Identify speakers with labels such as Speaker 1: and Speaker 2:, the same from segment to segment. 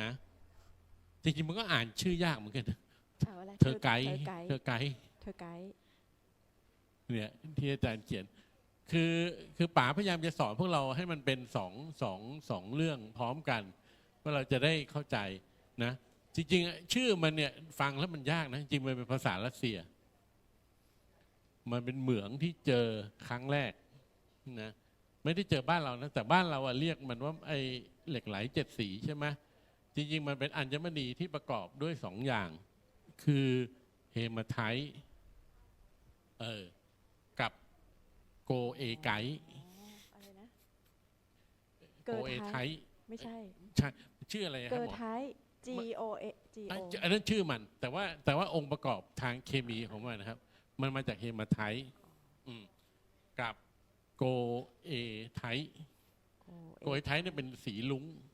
Speaker 1: นะจริงๆมันก็อ่านชื่อยากเหมือนกันนะ
Speaker 2: เอาอะไร
Speaker 1: เธอไกด์
Speaker 2: เธอไกด์
Speaker 1: เธอไกด์
Speaker 2: เธอไกด์
Speaker 1: เนี่ยที่อาจารย์เขียน คือคือป๋าพยายามจะสอนพวกเราให้มันเป็นสองสองสองเรื่องพร้อมกันว่าเราจะได้เข้าใจนะ จริงๆชื่อมันเนี่ยฟังแล้วมันยากนะจริงๆมันเป็นภาษารัสเซีย มันเป็นเหมืองที่เจอครั้งแรกนะไม่ได้เจอบ้านเรานะแต่บ้านเราอะเรียกมันว่าไอเหล็กไหลเจ็ดสีใช่ไหม จริงๆ มันเป็นอัญมณีที่ประกอบด้วยสองอย่าง คือเฮมาไทต์เออกับโกเอไกต์
Speaker 2: อะไรนะ
Speaker 1: โกเอไทต์
Speaker 2: ไม่ใช่
Speaker 1: ใช่ชื่ออะไรนะค
Speaker 2: เก
Speaker 1: รับ
Speaker 2: อ
Speaker 1: หมอ
Speaker 2: ไทป์ G O A G
Speaker 1: อะ
Speaker 2: O
Speaker 1: อันนั้นชื่อมัน แต่ว่าแต่ว่าองค์ประกอบทางเคมีของมันนะครับ มันมาจากเฮมาไทต์อืมกับโกเอไทต์ โกเอไทต์เนี่ยเป็นสีลุ้งอะ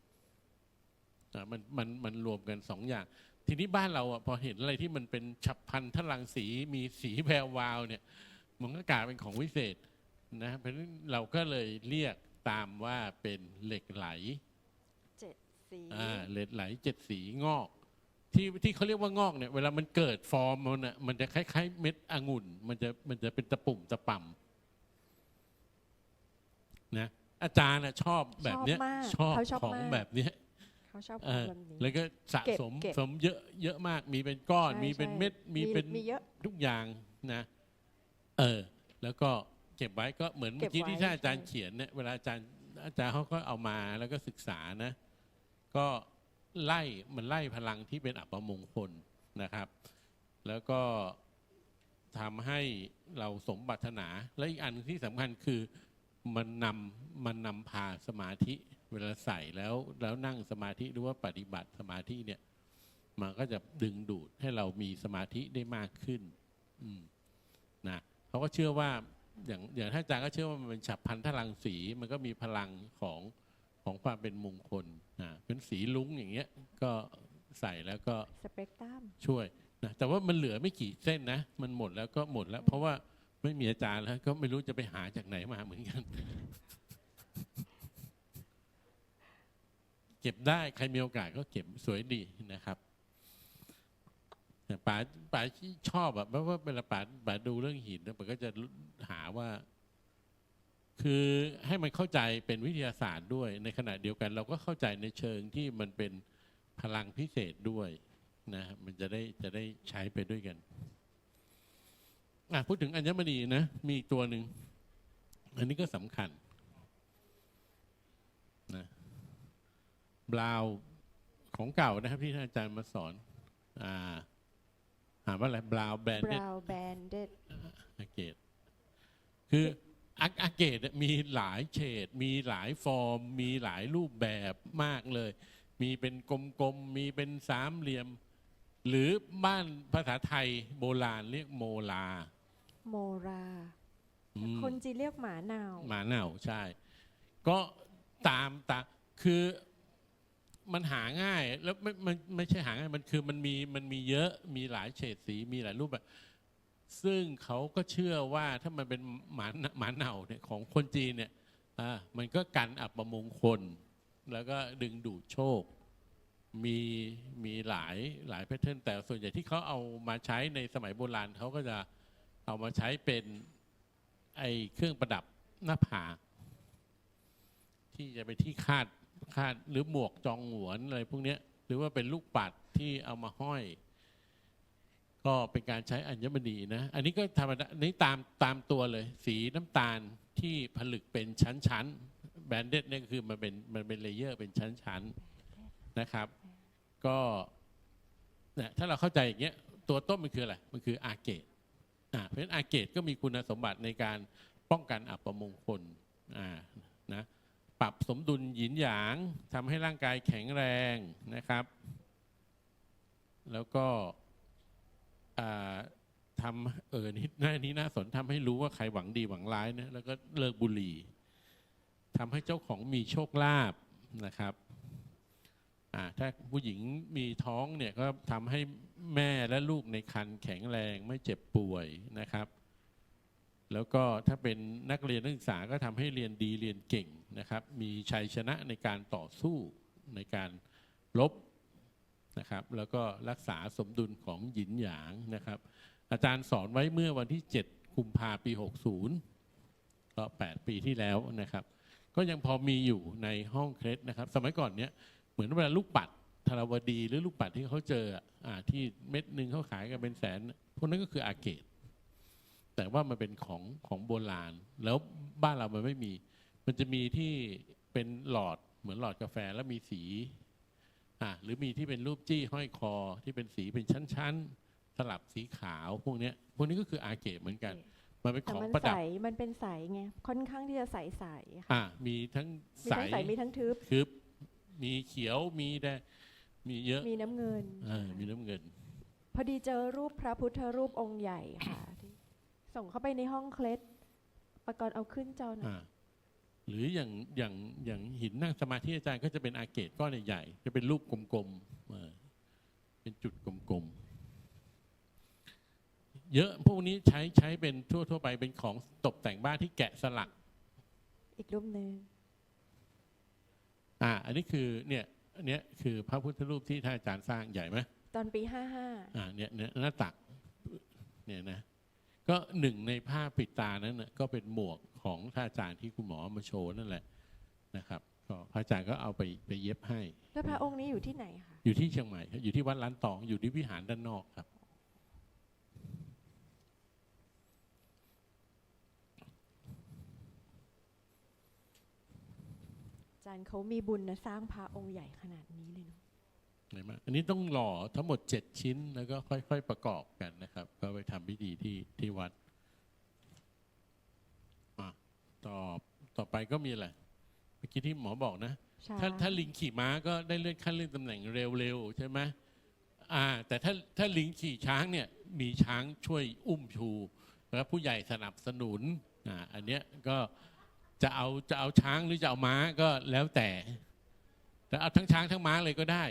Speaker 1: มันมันมันรวมกันสองอย่าง ทีนี้บ้านเราอะพอเห็นอะไรที่มันเป็นฉับพลันทลังสีมีสีแวววาวเนี่ยมันก็กลายเป็นของวิเศษนะเพราะฉะนั้นเราก็เลยเรียกตามว่าเป็นเหล็กไหล
Speaker 2: เจ็ดสี
Speaker 1: อ่าเหล็กไหลเจ็ดสีงอก ที่ที่เขาเรียกว่างอกเนี่ยเวลามันเกิดฟอร์มมันอะมันจะคล้าย ๆ เม็ดองุ่น มันจะมันจะเป็นตะปุ่มตะป่ำนะอาจารย์น่ะชอบแบบเนี้ย
Speaker 2: มาก
Speaker 1: ชอบ
Speaker 2: เขาชอบ
Speaker 1: ของ
Speaker 2: มาก
Speaker 1: แบบเนี้ย
Speaker 2: เขาชอบข
Speaker 1: เอ
Speaker 2: อง
Speaker 1: อ
Speaker 2: แบบนี้
Speaker 1: แล้วก็สะ
Speaker 2: เก็บ
Speaker 1: สม
Speaker 2: เก็บ
Speaker 1: สมเยอะเยอะมากมีเป็นก้อน
Speaker 2: ใช่
Speaker 1: มีเป็น
Speaker 2: ใช่
Speaker 1: เม็ดมีเป็น
Speaker 2: มีเยอะ
Speaker 1: ทุกอย่างนะ เออ แล้วก็เก็บไว้ก็เหมือนเมื่อกี้
Speaker 2: เก็บไว้
Speaker 1: ที่ท่านอาจารย์
Speaker 2: ใช่
Speaker 1: เขียนเนี่ยเวลาอาจารย์อาจารย์เขาก็เอามาแล้วก็ศึกษานะ ก็ไล่มันไล่พลังที่เป็นอัปมงคลนะครับ แล้วก็ทำให้เราสมปรารถนา และอีกอันที่สำคัญคือมันนำมันนำพาสมาธิ เวลาใส่แล้วแล้วนั่งสมาธิหรือว่าปฏิบัติสมาธิเนี่ย มันก็จะดึงดูดให้เรามีสมาธิได้มากขึ้น อืมนะเขาก็เชื่อว่าอย่างอย่างท่านอาจารย์ก็เชื่อว่ามันเป็นฉับพลันทลังสีมันก็มีพลังของของความเป็นมงคลนะเป็นสีลุ้งอย่างเงี้ย ก็ใส่แล้วก็
Speaker 2: สเปกตรัม
Speaker 1: ช่วยนะแต่ว่ามันเหลือไม่กี่เส้นนะ มันหมดแล้วก็หมดแล้ว เพราะว่าไม่มีอาจารย์แล้ว ก็ไม่รู้จะไปหาจากไหนมาเหมือนกัน เก็บได้ใครมีโอกาสก็เก็บสวยดีนะครับป๋าป๋าที่ชอบอะเพราะว่าเวลาป๋าป๋าดูเรื่องหินนี่ยป๋าก็จะหาว่า คือให้มันเข้าใจเป็นวิทยาศาสตร์ด้วย ในขณะเดียวกัน เราก็เข้าใจในเชิงที่มันเป็นพลังพิเศษด้วยนะมันจะได้จะได้ใช้ไปด้วยกันอะพูดถึงอัญมณีนะมีตัวหนึ่งอันนี้ก็สำคัญนะ บราวน์ของเก่านะครับที่ท่านอาจารย์มาสอนอ่าถามว่าอะไรบราวแบน
Speaker 2: บ
Speaker 1: เด็ด
Speaker 2: ราวน์แบนเดด
Speaker 1: อาเกตคืออาอาเกตเนี่ยมีหลายเฉด มีหลายฟอร์ม มีหลายรูปแบบมากเลย มีเป็นกลมๆ มีเป็นสามเหลี่ยม หรือบ้านภาษาไทยโบราณเรียกโมลา
Speaker 2: โมรา
Speaker 1: อืม
Speaker 2: คนจีนเรียกหมาหนาว
Speaker 1: หมาเน่าใช่ ก็ตามตามคือ มันหาง่ายแล้วไม่มันไม่ใช่หาง่ายมันคือมันมีมันมีเยอะมีหลายเฉดสีมีหลายรูปแบบ ซึ่งเขาก็เชื่อว่าถ้ามันเป็นหมาหมาเน่าเนี่ยของคนจีนเนี่ยอ่ามันก็กันอับประมงคล แล้วก็ดึงดูดโชค มีมีหลายหลายแพทเทิร์นแต่ส่วนใหญ่ที่เขาเอามาใช้ในสมัยโบราณเขาก็จะเอามาใช้เป็นไอเครื่องประดับหน้าผากที่จะไปที่คาด คาดหรือหมวกจองหวนอะไรพวกนี้หรือว่าเป็นลูกปัดที่เอามาห้อย ก็เป็นการใช้อัญมณีนะ อันนี้ก็ธรรมดานี้ตามตามตัวเลย สีน้ำตาลที่ผลึกเป็นชั้นๆแบนเด็ดเนี่ยก็คือมันเป็นมันเป็นเลเยอร์เป็นชั้นๆนะครับ ก็นี่ยถ้าเราเข้าใจอย่างเงี้ยตัวต้นมันคืออะไร มันคืออาเกตอ่าเพราะฉะนั้นอาเกตก็มีคุณสมบัติในการป้องกันอัปมงคลอ่านะ ปรับสมดุลหยินหยางทำให้ร่างกายแข็งแรงนะครับ แล้วก็ทำเออนี่หน้านี้น่าสนทำให้รู้ว่าใครหวังดีหวังร้ายนะแล้วก็เลิกบุหรี่ทำให้เจ้าของมีโชคลาภนะครับอ่าถ้าผู้หญิงมีท้องเนี่ยก็ทำให้แม่และลูกในครรภ์แข็งแรงไม่เจ็บป่วยนะครับ แล้วก็ถ้าเป็นนักเรียนนักศึกษาก็ทำให้เรียนดีเรียนเก่งนะครับ มีชัยชนะในการต่อสู้ในการลบนะครับ แล้วก็รักษาสมดุลของหยินหยางนะครับ อาจารย์สอนไว้เมื่อวันที่ 7 กุมภาปี 60 ก็ 8 ปีที่แล้วนะครับ ก็ยังพอมีอยู่ในห้องเคล็ดนะครับ สมัยก่อนเนี้ยเหมือนเวลาลูกปัดธารวดีหรือลูกปัดที่เขาเจออที่เม็ดหนึ่งเขาขายกันเป็นแสน พวกนั้นก็คืออาเกต แต่ว่ามันเป็นของของโบราณ แล้วบ้านเรามันไม่มี มันจะมีที่เป็นหลอดเหมือนหลอดกาแฟแล้วมีสีอ่าหรือมีที่เป็นรูปจี้ห้อยคอที่เป็นสีเป็นชั้นๆ สลับสีขาวพวกเนี้ยพวกนี้ก็คืออาเกตเหมือนกัน มันเป็น
Speaker 2: แต่
Speaker 1: ของ
Speaker 2: มัน
Speaker 1: ประ
Speaker 2: ใส
Speaker 1: ดับ
Speaker 2: มันเป็นใสไงค่อนข้างที่จะใสใสๆค่ะ
Speaker 1: อ่ามีทั้ง
Speaker 2: มี
Speaker 1: ใส
Speaker 2: ทั้งใสมีทั้งทึบ
Speaker 1: คือมีเขียวมีแดงมีเยอะ
Speaker 2: มีน้ำเงิน
Speaker 1: เออมีน้ำเงิน
Speaker 2: พอดีเจอรูปพระพุทธรูปองค์ใหญ่ค่ะที่ ส่งเข้าไปในห้องเคล็ดประกรณ์เอาขึ้นจอหน่อย
Speaker 1: อ่าหรืออย่างอย่างอย่างหินนั่งสมาธิอาจารย์ก็จะเป็นอาเกตก้อนใหญ่ๆจะเป็นรูปกลมๆเออเป็นจุดกลมๆเยอะพวกนี้ใช้ใช้เป็นทั่วทั่วๆไปเป็นของตกแต่งบ้านที่แกะสลัก
Speaker 2: อีกรูปหนึ่ง
Speaker 1: อ่า อันนี้คือเนี่ยอันเนี้ยคือพระพุทธรูปที่ท่านอาจารย์สร้างใหญ่ไหม
Speaker 2: ตอนปีห้าห้า
Speaker 1: อ่าเนี่ยเนี่ยหน้าตักเนี่ยนะ ก็หนึ่งในผ้าปิดตานั้นนะก็เป็นหมวกของท่านอาจารย์ที่คุณหมอเอามาโชว์นั่นแหละนะครับก็พระอาจารย์ก็เอาไปไปเย็บให้
Speaker 2: แล้วพระองค์นี้อยู่ที่ไหนคะ
Speaker 1: อยู่ที่เชียงใหม่ครับอยู่ที่วัดล้านตองอยู่ที่วิหารด้านนอกครับ
Speaker 2: อาจารย์เขามีบุญนะสร้างพระองค์ใหญ่ขนาดนี้เลย เนาะ
Speaker 1: เห็นไหมอันนี้ต้องหล่อทั้งหมดเจ็ดชิ้นแล้วก็ค่อย ๆประกอบกันนะครับ ก็ไปทำพิธีที่ที่วัดอะต่อต่อไปก็มีอะไรเมื่อกี้ที่หมอบอกนะ
Speaker 2: ช้า
Speaker 1: ถ้าถ้าลิงขี่ม้าก็ได้เลื่อนขั้นเลื่อนตำแหน่งเร็วๆใช่ไหมอ่า แต่ถ้าถ้าลิงขี่ช้างเนี่ยมีช้างช่วยอุ้มชูแล้วผู้ใหญ่สนับสนุนอ่าอันเนี้ยก็จะเอาจะเอาช้างหรือจะเอาม้าก็แล้วแต่แต่เอาทั้งช้างทั้งม้าเลยก็ได้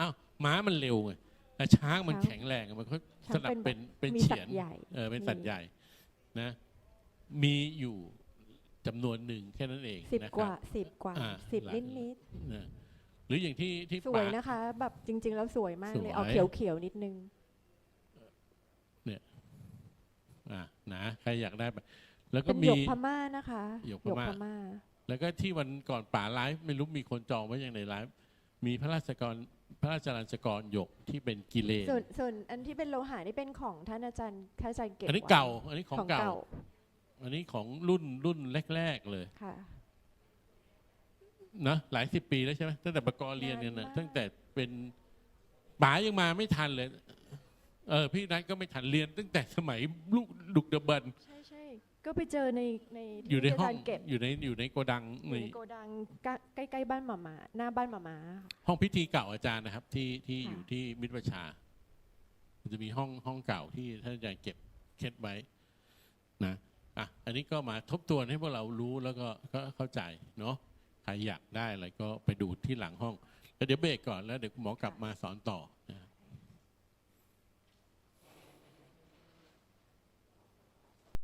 Speaker 1: อ้าวม้ามันเร็วไงแต่ช้างมันแข็งแรงมันก็สลับเป็นเป็น
Speaker 2: มี
Speaker 1: เฉี
Speaker 2: สั
Speaker 1: ย
Speaker 2: ต
Speaker 1: น
Speaker 2: ว์ใหญ่
Speaker 1: เออเป็นสัตว์ใหญ่นะ มีอยู่จำนวนหนึ่งแค่นั้นเอง
Speaker 2: สิบ
Speaker 1: นะ
Speaker 2: ก
Speaker 1: ครั
Speaker 2: ว่า
Speaker 1: บ
Speaker 2: สิบกว่า
Speaker 1: อ่า
Speaker 2: สิบ
Speaker 1: หลาย
Speaker 2: นิดนิด
Speaker 1: นะหรืออย่างที่ที่
Speaker 2: ๆสวย
Speaker 1: ป่า
Speaker 2: นะคะ แบบจริง ๆ แล้วสวยมากเลย
Speaker 1: สวย
Speaker 2: เอาเขียวเขียวๆนิดนึง
Speaker 1: อะนะใครอยากได้ไปแล้วก็
Speaker 2: เป็นห
Speaker 1: มี
Speaker 2: ยกพม่านะคะ
Speaker 1: หยกพม่า
Speaker 2: ม่า
Speaker 1: แล้วก็ที่วันก่อนป่าไลฟ์ไม่รู้มีคนจองไว้ยังในไลฟ์มีพระราชกร พระราชลัญจกรหยกที่เป็นกิเลน
Speaker 2: ส่วนส่วนอันที่เป็นโลหะนี่เป็นของท่านอาจารย์ท่านอาจารย์เก็บ
Speaker 1: อันนี้
Speaker 2: ไว้
Speaker 1: เก่า อันนี้ของ
Speaker 2: ของ
Speaker 1: เก่า
Speaker 2: เก่า
Speaker 1: อันนี้ของรุ่นรุ่นแรก ๆเลย
Speaker 2: ค่ะ
Speaker 1: นะหลายสิบปีแล้วใช่ไหมตั้งแต่ประกรเรียนเนี่ย
Speaker 2: นา
Speaker 1: นะ
Speaker 2: นมาก
Speaker 1: ตั้งแต่เป็นป๋ายังมาไม่ทันเลย เออพี่นัทก็ไม่ทันเรียน ตั้งแต่สมัยลูกดุกเดอะบัน
Speaker 2: ใช่ใช่ ก็ไปเจอในในที่
Speaker 1: อยู่ในห้องา
Speaker 2: จารย์เก็บ
Speaker 1: อยู่ในอยู่ในโกดัง
Speaker 2: อยู่
Speaker 1: ใน
Speaker 2: ในโกดังใกล้ใกล้ๆบ้านหมาหมาหน้าบ้านหมาหมาค่ะ
Speaker 1: ห้องพิธีเก่าอาจารย์นะครับ ที่ที่
Speaker 2: ค่ะ
Speaker 1: อยู่ที่มิตรประชา มันจะมีห้องห้องเก่าที่ท่านอาจารย์เก็บเคล็ดไว้นะอะอันนี้ก็มาทบทวนให้พวกเรารู้แล้วก็ก็เข้าใจเนาะใครอยากได้อะไรก็ไปดูที่หลังห้องแล้วเดี๋ยวเบรกก่อนแล้วเดี๋ยวคุณหมอกลับมาสอนต่อนะ